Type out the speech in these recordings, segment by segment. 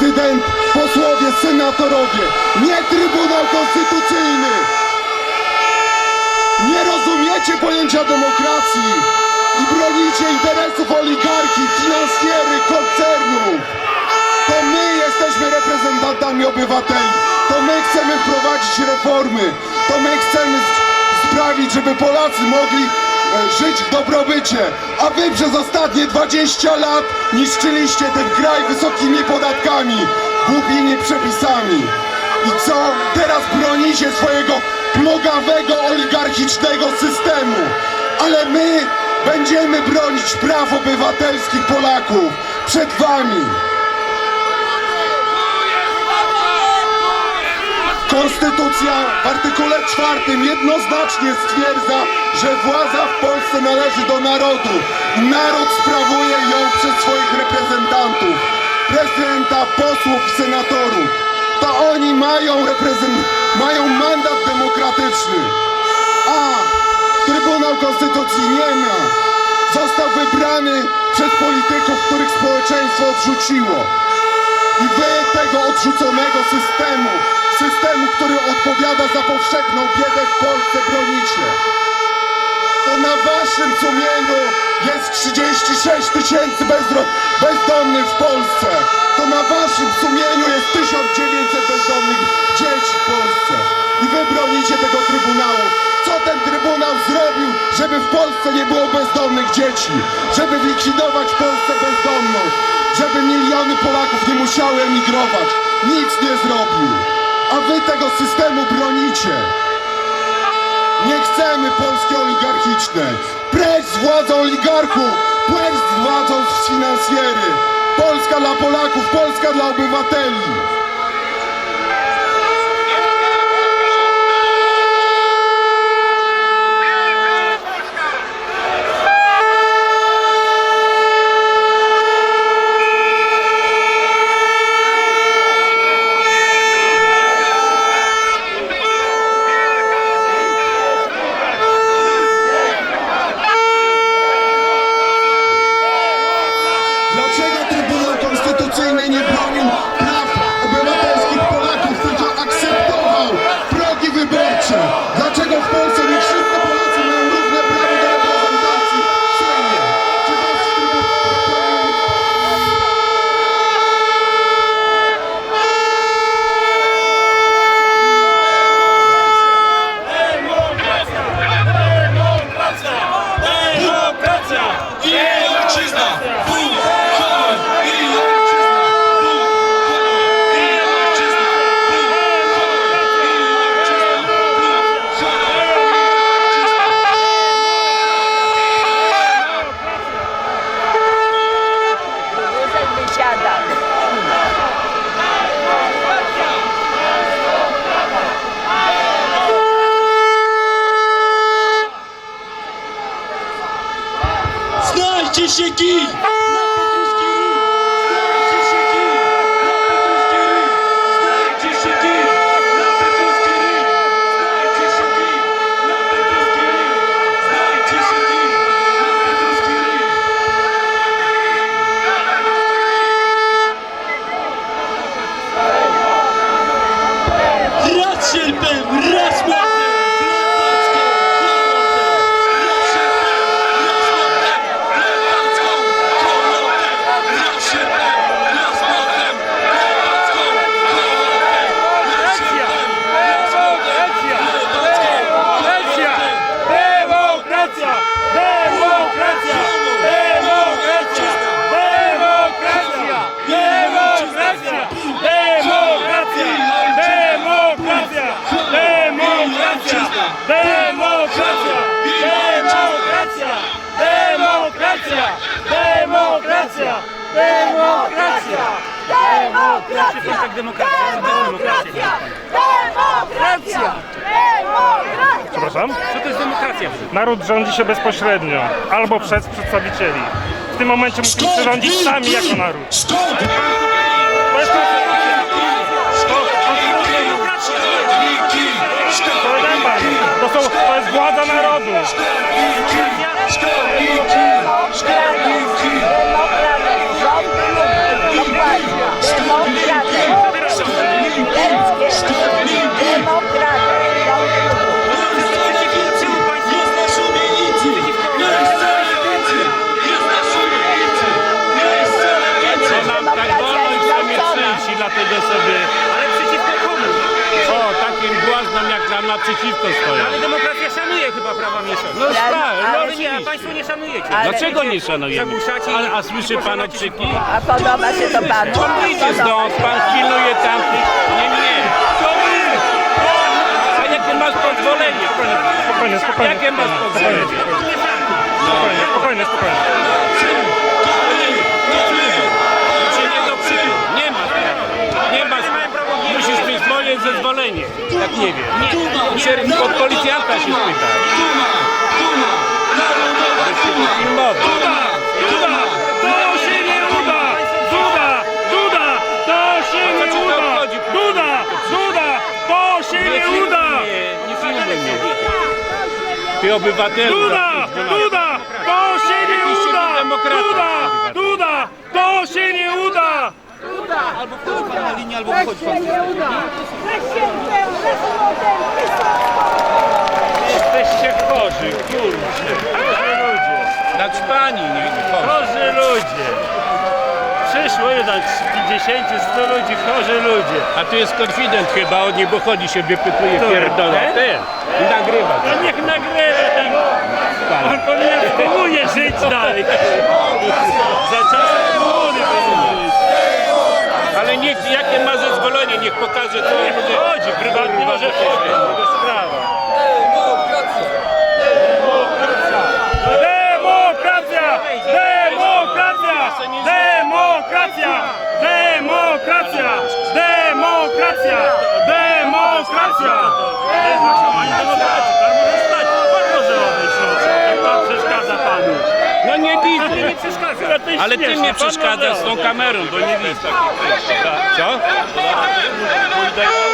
prezydent, posłowie, senatorowie, nie Trybunał Konstytucyjny. Nie rozumiecie pojęcia demokracji i bronicie interesów oligarchii, finansjery, koncernów. To my jesteśmy reprezentantami obywateli. To my chcemy wprowadzić reformy. To my chcemy sprawić, żeby Polacy mogli e, żyć w dobrobycie. A wy przez ostatnie 20 lat niszczyliście ten kraj wysokimi podatkami, głupimi przepisami. I co? Teraz bronicie swojego plugawego, oligarchicznego systemu. Ale my będziemy bronić praw obywatelskich Polaków przed wami. Konstytucja w artykule czwartym jednoznacznie stwierdza, że władza w Polsce należy do narodu. Naród sprawuje ją przez swoich reprezentantów, prezydenta, posłów senatorów. To oni mają, mają mandat demokratyczny, a Trybunał Konstytucji nie ma. Został wybrany przez polityków, których społeczeństwo odrzuciło. I wy tego odrzuconego systemu, systemu, który odpowiada za powszechną biedę w Polsce, bronicie. To na waszym sumieniu jest 36 tysięcy bezdomnych w Polsce. To na waszym sumieniu jest 1900 bezdomnych dzieci w Polsce. I wy bronicie tego Trybunału. Co ten Trybunał zrobił, żeby w Polsce nie było bezdomnych dzieci? Żeby likwidować w Polsce bezdomność? Żeby miliony Polaków nie musiały emigrować? Nic nie zrobił. A wy tego systemu bronicie. Nie chcemy Polski oligarchicznej. Precz z władzą oligarchów, precz z władzą finansjery. Polska dla Polaków, Polska dla obywateli. Chiqui. Naród rządzi się bezpośrednio, albo przez przedstawicieli. W tym momencie musimy się rządzić sami jako naród. Jest konstytucja. Są, to jest władza narodu. Pan ma przeciwko No, stoją. ale demokracja szanuje chyba prawa mniejszości. No tak, ale no Ale nie, a oczywiście. państwo nie szanujecie. Ale- Dlaczego nie szanujemy? Zagłuszacie a i słyszy pan pożeracie okrzyki? A podoba się to panu? Pan wyjdzie stąd, pan pilnuje tamtych. Nie, nie. To wy! A jakie masz pozwolenie? Spokojnie, spokojnie. Jakie masz pozwolenie? Spokojnie, spokojnie, spokojnie. Moje zezwolenie. Jak nie wiem. Nie. Się od policjanta się spyta. Filmowy. Duda! To się nie uda! Duda! Duda! To się nie uda! Duda! Duda! To się Nie nie uda! mnie, nie filmuj mnie. Ty obywatelu. Duda! Duda! To się nie Jakiś uda! demokrata. Duda! Duda! To się nie uda! Jesteście chorzy, kurczę. Chorzy ludzie. Dać pani, nie chodzi. Chorzy ludzie. Przyszło jednak 50, 100 ludzi, chorzy ludzie. A tu jest konfident chyba, od niego chodzi się wypytuje pierdolę. Ten? I nagrywa. No niech nagrywa ten. On powinien w komunie żyć dalej. Za czasem komuny. Ale niech, jakie ma zezwolenie, niech pokaże co Nie chodzi, prywatnie może chodzić, to sprawa. Demokracja! Demokracja! Demokracja! Demokracja! Demokracja! Demokracja! Demokracji, pan może stać, pan może odejść, no. Pan przeszkadza panu. No nie widzę. nie przeszkadza. Ale ty mnie przeszkadzasz z tą kamerą, bo nie widzę. Co? Co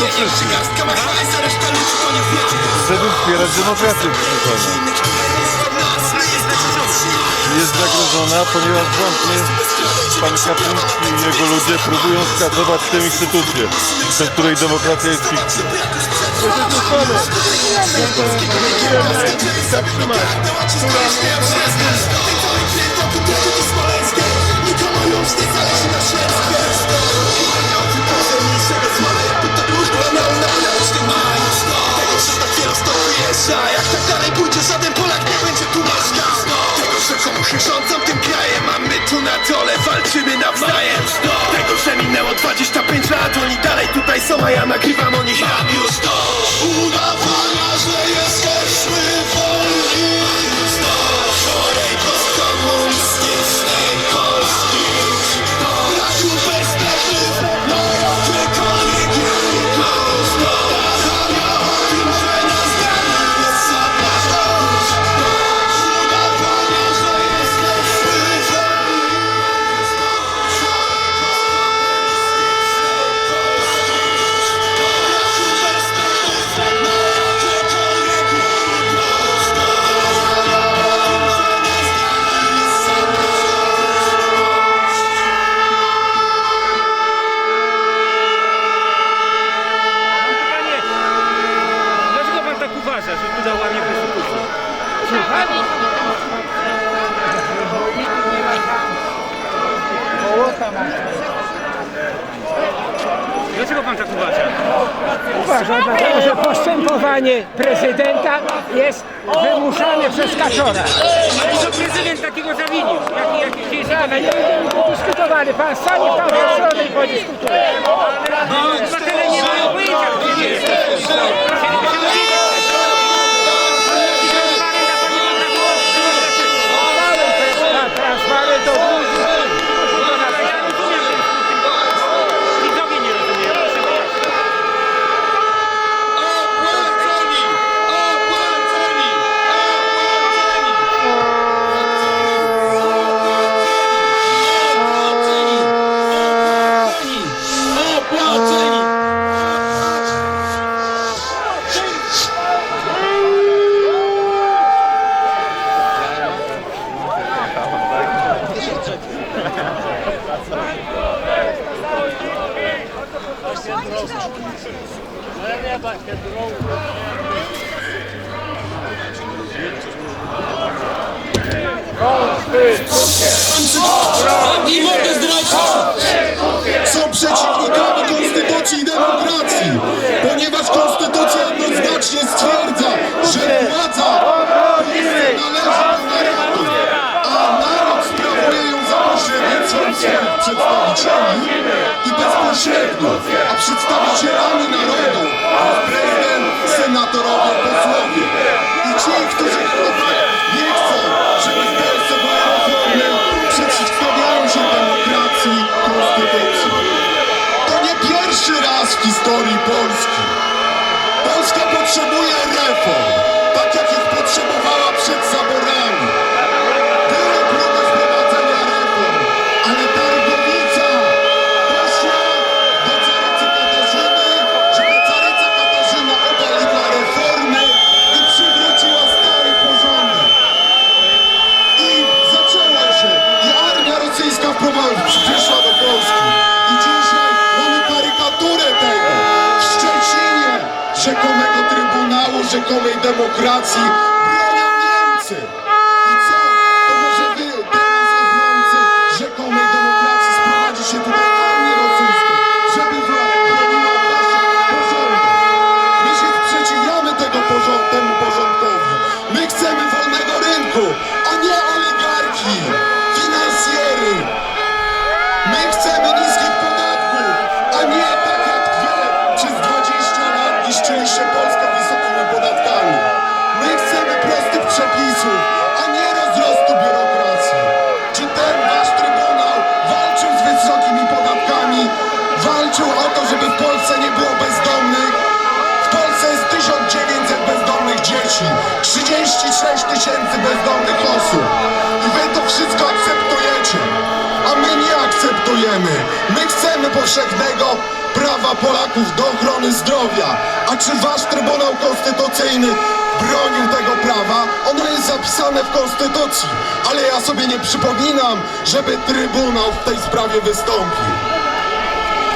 to wszyscy. Garstka ma Żeby wspierać demokrację. Jest zagrożona, ponieważ rząd pan Kaczyński i jego ludzie próbują skasować tę instytucję, przez której demokracja jest fikcją. Nikomu już nie zależy na wyjeżdża Jak tak dalej pójdzie, żaden Polak nie będzie tu mieszkał Tego, że komuchy rządzą tu na dole walczymy nawzajem Tego, że minęło 25 lat Oni dalej tutaj są, a ja nagrywam o nich Mam już dość Udawania, że jesteśmy wolni Znów chorej postępowanie prezydenta jest wymuszane przez kaczora. Ale co prezydent takiego zawinił? Jaki, jaki, jest Ale nie będziemy tu dyskutowali. Pan stanie tam w środę i podyskutuje. No, obywatele nie mają pojęcia, gdzie jest. Bezpośrednio, a przedstawicielami narodu prezydent, senatorowie, posłowie. I ci, którzy nie chcą, żeby w Polsce były reformy, przeciwstawiają się demokracji, konstytucji. To nie pierwszy raz w historii Polski. Polska potrzebuje reform, rzekomej demokracji tysięcy bezdomnych osób. I wy to wszystko akceptujecie, a my nie akceptujemy. My chcemy powszechnego prawa Polaków do ochrony zdrowia. A czy wasz Trybunał Konstytucyjny bronił tego prawa? Ono jest zapisane w Konstytucji, ale ja sobie nie przypominam, żeby Trybunał w tej sprawie wystąpił.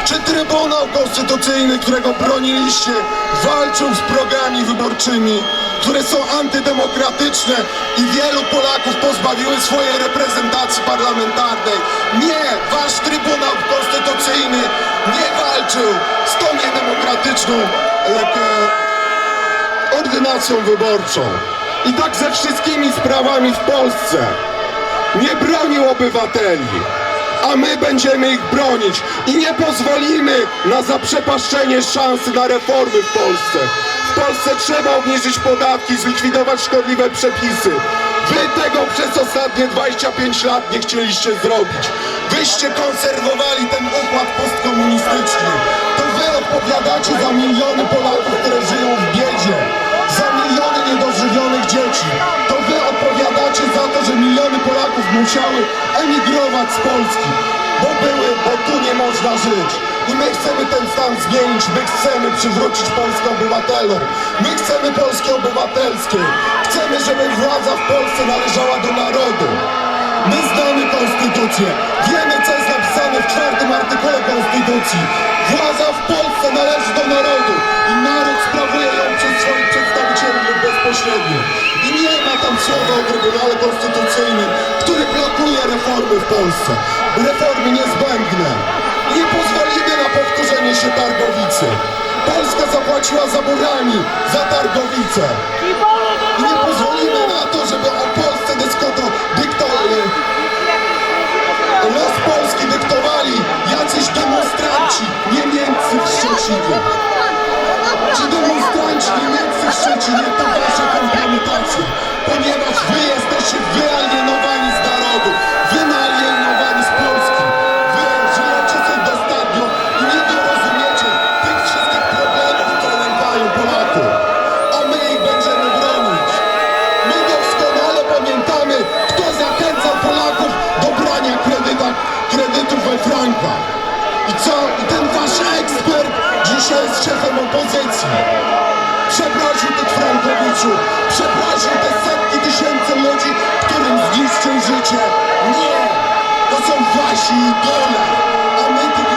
Czy Trybunał Konstytucyjny, którego broniliście, walczył z progami wyborczymi, które są antydemokratyczne i wielu Polaków pozbawiły swojej reprezentacji parlamentarnej? Nie! Wasz Trybunał Konstytucyjny nie walczył z tą niedemokratyczną e, ordynacją wyborczą. I tak ze wszystkimi sprawami w Polsce. nie bronił obywateli, a my będziemy ich bronić i nie pozwolimy na zaprzepaszczenie szansy na reformy w Polsce. W Polsce trzeba obniżyć podatki, zlikwidować szkodliwe przepisy. Wy tego przez ostatnie 25 lat nie chcieliście zrobić. Wyście konserwowali ten układ postkomunistyczny. To wy odpowiadacie za miliony Polaków, które żyją Polaków musiały emigrować z Polski. Bo były, bo tu nie można żyć. I my chcemy ten stan zmienić, my chcemy przywrócić Polskę obywatelom. My chcemy Polski obywatelskiej. Chcemy, żeby władza w Polsce należała do narodu. My znamy Konstytucję. Wiemy, co jest napisane w czwartym artykule Konstytucji. Władza w Polsce należy do narodu i naród sprawuje ją przez swoich przedstawicieli bezpośrednio. Nie ma tam słowa o Trybunale Konstytucyjnym, który blokuje reformy w Polsce. Reformy niezbędne. Nie pozwolimy na powtórzenie się Targowicy. Polska zapłaciła zaborami za Targowicę. I nie pozwolimy na to, żeby o Polsce dyskuto, dyktowali. Los Polski dyktowali jacyś demonstranci niemieccy w Szczecinie. Ci demonstranci Szczecinie to wasza kompromitacja, ponieważ wy jesteście wyalienowani z narodu, wyalienowani z Polski. Wy żyjecie sobie dostatnio i nie dorozumiecie tych wszystkich problemów, które nękają Polaków. A my ich będziemy bronić. My doskonale pamiętamy, kto zachęcał Polaków do brania kredyta, kredytów we frankach. I co? I ten wasz ekspert dzisiaj jest szefem opozycji. Frankowiczów, przeprosił te setki tysięcy ludzi, którym zniszczył życie. Nie! To są wasi idole, a my tych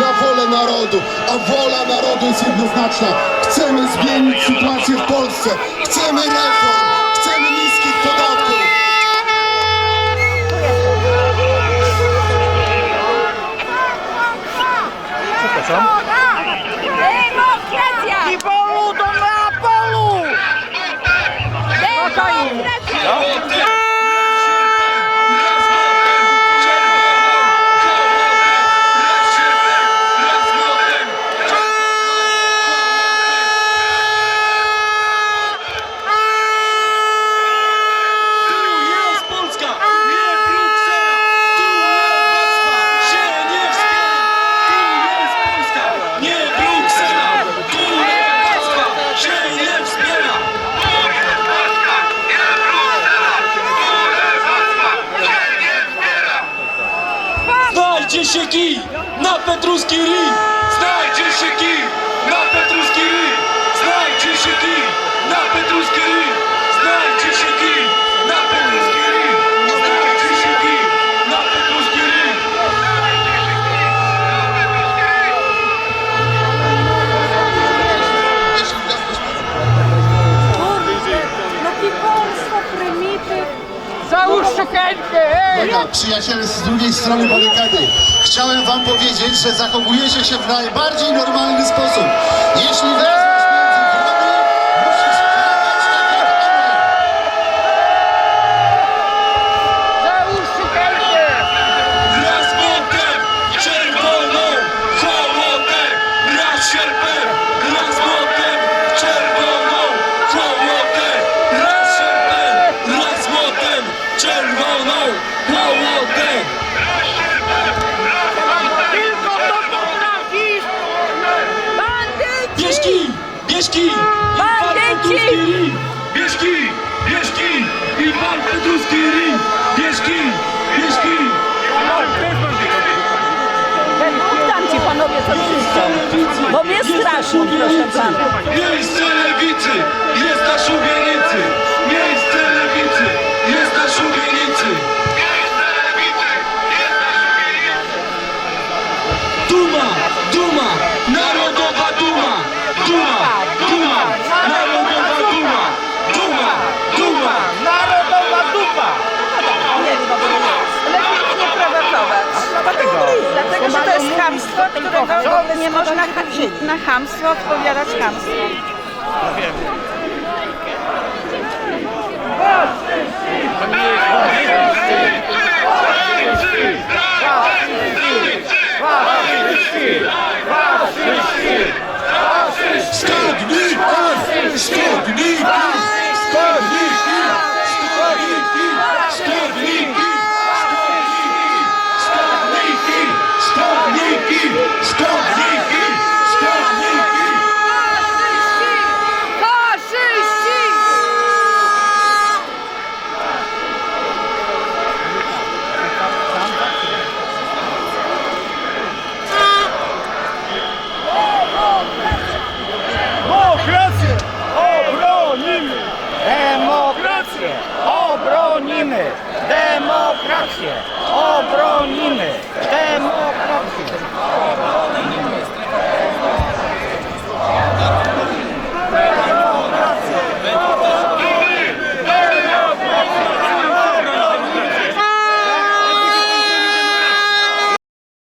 na wolę narodu, a wola narodu jest jednoznaczna. Chcemy zmienić sytuację w Polsce, chcemy reform, chcemy niskich podatków. Załóż sukienkę, ej! Uwaga, przyjaciele z drugiej strony barykady. Chciałem wam powiedzieć, że zachowujecie się w najbardziej normalny sposób. Jeśli wezmesz między wrony, musisz krakać tak jak one. Załóż sukienkę! Raz młotem, czerwoną hołotę! Raz sierpem, robię to wszystko, bo mnie straszą, proszę pana. Miejsce lewicy jest na szubienicy. Chamstwo, którego w ogóle nie można na chamstwo odpowiadać chamstwo. Skarbnik! Skarbnik! Skarbnik!